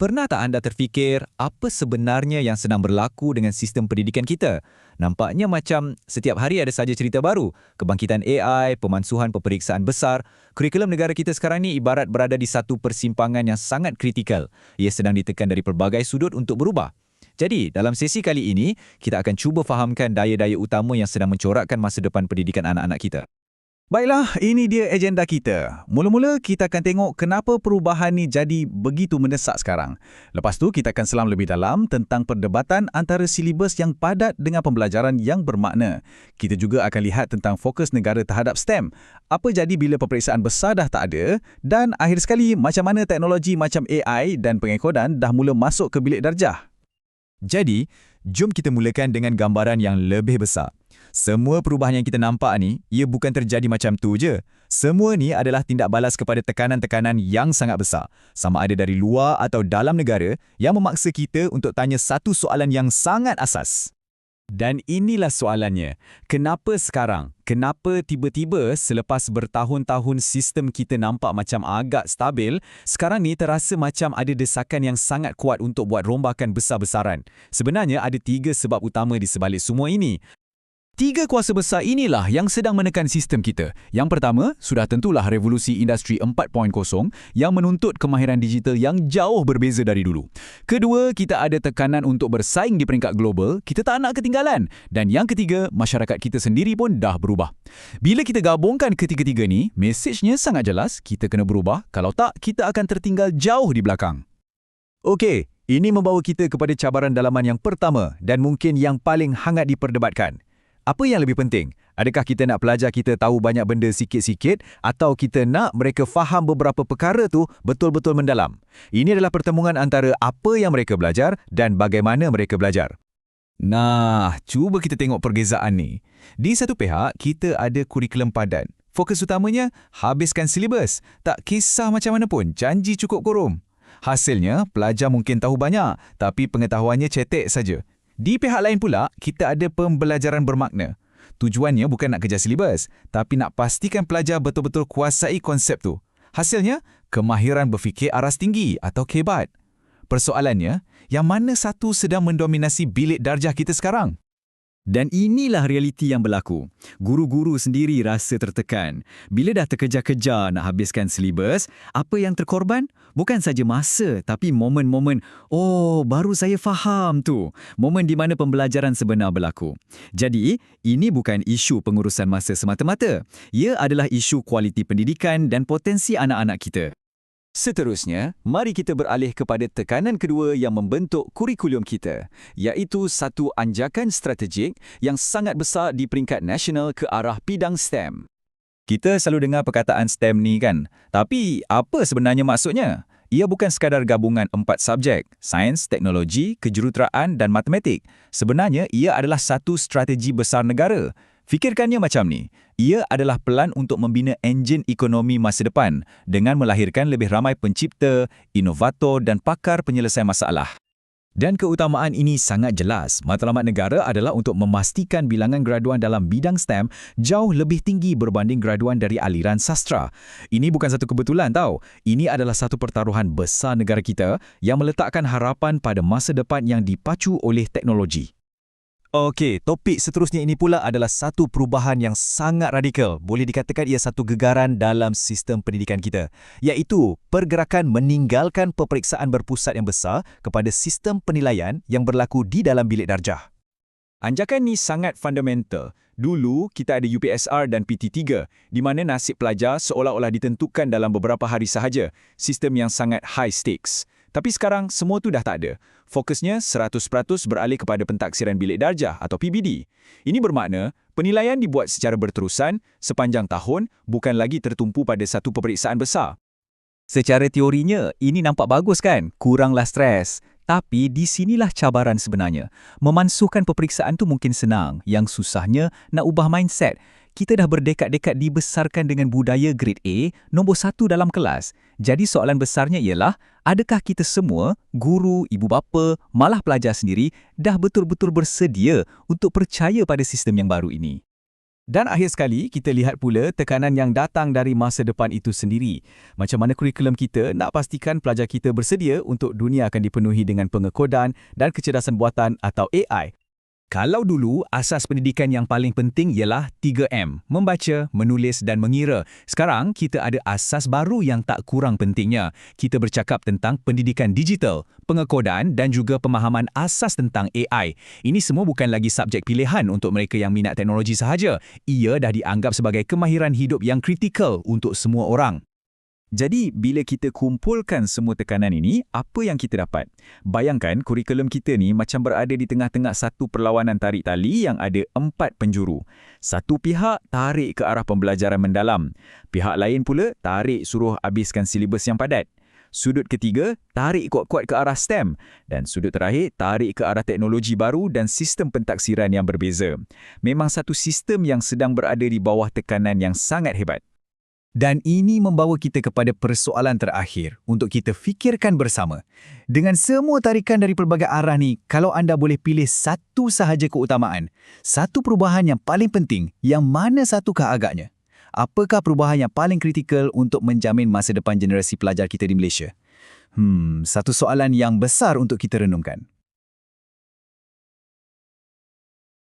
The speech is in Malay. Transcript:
Pernah tak anda terfikir apa sebenarnya yang sedang berlaku dengan sistem pendidikan kita? Nampaknya macam setiap hari ada saja cerita baru. Kebangkitan AI, pemansuhan peperiksaan besar. Kurikulum negara kita sekarang ni ibarat berada di satu persimpangan yang sangat kritikal. Ia sedang ditekan dari pelbagai sudut untuk berubah. Jadi, dalam sesi kali ini, kita akan cuba fahamkan daya-daya utama yang sedang mencorakkan masa depan pendidikan anak-anak kita. Baiklah, ini dia agenda kita. Mula-mula kita akan tengok kenapa perubahan ni jadi begitu mendesak sekarang. Lepas tu kita akan selam lebih dalam tentang perdebatan antara silibus yang padat dengan pembelajaran yang bermakna. Kita juga akan lihat tentang fokus negara terhadap STEM. Apa jadi bila peperiksaan besar dah tak ada? Dan akhir sekali, macam mana teknologi macam AI dan pengekodan dah mula masuk ke bilik darjah? Jadi, jom kita mulakan dengan gambaran yang lebih besar. Semua perubahan yang kita nampak ni, ia bukan terjadi macam tu je. Semua ni adalah tindak balas kepada tekanan-tekanan yang sangat besar, sama ada dari luar atau dalam negara yang memaksa kita untuk tanya satu soalan yang sangat asas. Dan inilah soalannya, kenapa sekarang? Kenapa tiba-tiba selepas bertahun-tahun sistem kita nampak macam agak stabil, sekarang ni terasa macam ada desakan yang sangat kuat untuk buat rombakan besar-besaran? Sebenarnya ada tiga sebab utama di sebalik semua ini. Tiga kuasa besar inilah yang sedang menekan sistem kita. Yang pertama, sudah tentulah revolusi industri 4.0 yang menuntut kemahiran digital yang jauh berbeza dari dulu. Kedua, kita ada tekanan untuk bersaing di peringkat global, kita tak nak ketinggalan. Dan yang ketiga, masyarakat kita sendiri pun dah berubah. Bila kita gabungkan ketiga-tiga ni, mesejnya sangat jelas, kita kena berubah, kalau tak, kita akan tertinggal jauh di belakang. Okey, ini membawa kita kepada cabaran dalaman yang pertama dan mungkin yang paling hangat diperdebatkan. Apa yang lebih penting? Adakah kita nak pelajar kita tahu banyak benda sikit-sikit atau kita nak mereka faham beberapa perkara tu betul-betul mendalam? Ini adalah pertemuan antara apa yang mereka belajar dan bagaimana mereka belajar. Nah, cuba kita tengok perbezaan ni. Di satu pihak, kita ada kurikulum padat. Fokus utamanya, habiskan silibus. Tak kisah macam mana pun, janji cukup korum. Hasilnya, pelajar mungkin tahu banyak, tapi pengetahuannya cetek saja. Di pihak lain pula, kita ada pembelajaran bermakna. Tujuannya bukan nak kejar silibus, tapi nak pastikan pelajar betul-betul kuasai konsep tu. Hasilnya, kemahiran berfikir aras tinggi atau kebat. Persoalannya, yang mana satu sedang mendominasi bilik darjah kita sekarang? Dan inilah realiti yang berlaku. Guru-guru sendiri rasa tertekan. Bila dah terkejar-kejar nak habiskan silibus, apa yang terkorban? Bukan saja masa, tapi momen-momen, oh, baru saya faham tu. Momen di mana pembelajaran sebenar berlaku. Jadi, ini bukan isu pengurusan masa semata-mata. Ia adalah isu kualiti pendidikan dan potensi anak-anak kita. Seterusnya, mari kita beralih kepada tekanan kedua yang membentuk kurikulum kita, iaitu satu anjakan strategik yang sangat besar di peringkat nasional ke arah bidang STEM. Kita selalu dengar perkataan STEM ni kan, tapi apa sebenarnya maksudnya? Ia bukan sekadar gabungan empat subjek, sains, teknologi, kejuruteraan dan matematik. Sebenarnya, ia adalah satu strategi besar negara Fikirkannya macam ni, ia adalah pelan untuk membina enjin ekonomi masa depan dengan melahirkan lebih ramai pencipta, inovator dan pakar penyelesai masalah. Dan keutamaan ini sangat jelas. Matlamat negara adalah untuk memastikan bilangan graduan dalam bidang STEM jauh lebih tinggi berbanding graduan dari aliran sastra. Ini bukan satu kebetulan tau. Ini adalah satu pertaruhan besar negara kita yang meletakkan harapan pada masa depan yang dipacu oleh teknologi. Okey, topik seterusnya ini pula adalah satu perubahan yang sangat radikal. Boleh dikatakan ia satu gegaran dalam sistem pendidikan kita, iaitu pergerakan meninggalkan peperiksaan berpusat yang besar kepada sistem penilaian yang berlaku di dalam bilik darjah. Anjakan ini sangat fundamental. Dulu, kita ada UPSR dan PT3, di mana nasib pelajar seolah-olah ditentukan dalam beberapa hari sahaja, sistem yang sangat high stakes. Tapi sekarang semua tu dah tak ada. Fokusnya 100% beralih kepada pentaksiran bilik darjah atau PBD. Ini bermakna penilaian dibuat secara berterusan sepanjang tahun bukan lagi tertumpu pada satu peperiksaan besar. Secara teorinya, ini nampak bagus kan? Kuranglah stres. Tapi di sinilah cabaran sebenarnya. Memansuhkan peperiksaan tu mungkin senang. Yang susahnya nak ubah mindset kita dah berdekat-dekat dibesarkan dengan budaya grade A nombor satu dalam kelas. Jadi soalan besarnya ialah, adakah kita semua, guru, ibu bapa, malah pelajar sendiri, dah betul-betul bersedia untuk percaya pada sistem yang baru ini? Dan akhir sekali, kita lihat pula tekanan yang datang dari masa depan itu sendiri. Macam mana kurikulum kita nak pastikan pelajar kita bersedia untuk dunia akan dipenuhi dengan pengekodan dan kecerdasan buatan atau AI. Kalau dulu, asas pendidikan yang paling penting ialah 3M, membaca, menulis dan mengira. Sekarang, kita ada asas baru yang tak kurang pentingnya. Kita bercakap tentang pendidikan digital, pengekodan dan juga pemahaman asas tentang AI. Ini semua bukan lagi subjek pilihan untuk mereka yang minat teknologi sahaja. Ia dah dianggap sebagai kemahiran hidup yang kritikal untuk semua orang. Jadi, bila kita kumpulkan semua tekanan ini, apa yang kita dapat? Bayangkan kurikulum kita ni macam berada di tengah-tengah satu perlawanan tarik tali yang ada empat penjuru. Satu pihak tarik ke arah pembelajaran mendalam. Pihak lain pula tarik suruh habiskan silibus yang padat. Sudut ketiga, tarik kuat-kuat ke arah STEM. Dan sudut terakhir, tarik ke arah teknologi baru dan sistem pentaksiran yang berbeza. Memang satu sistem yang sedang berada di bawah tekanan yang sangat hebat. Dan ini membawa kita kepada persoalan terakhir untuk kita fikirkan bersama. Dengan semua tarikan dari pelbagai arah ni, kalau anda boleh pilih satu sahaja keutamaan, satu perubahan yang paling penting, yang mana satukah agaknya? Apakah perubahan yang paling kritikal untuk menjamin masa depan generasi pelajar kita di Malaysia? Hmm, satu soalan yang besar untuk kita renungkan.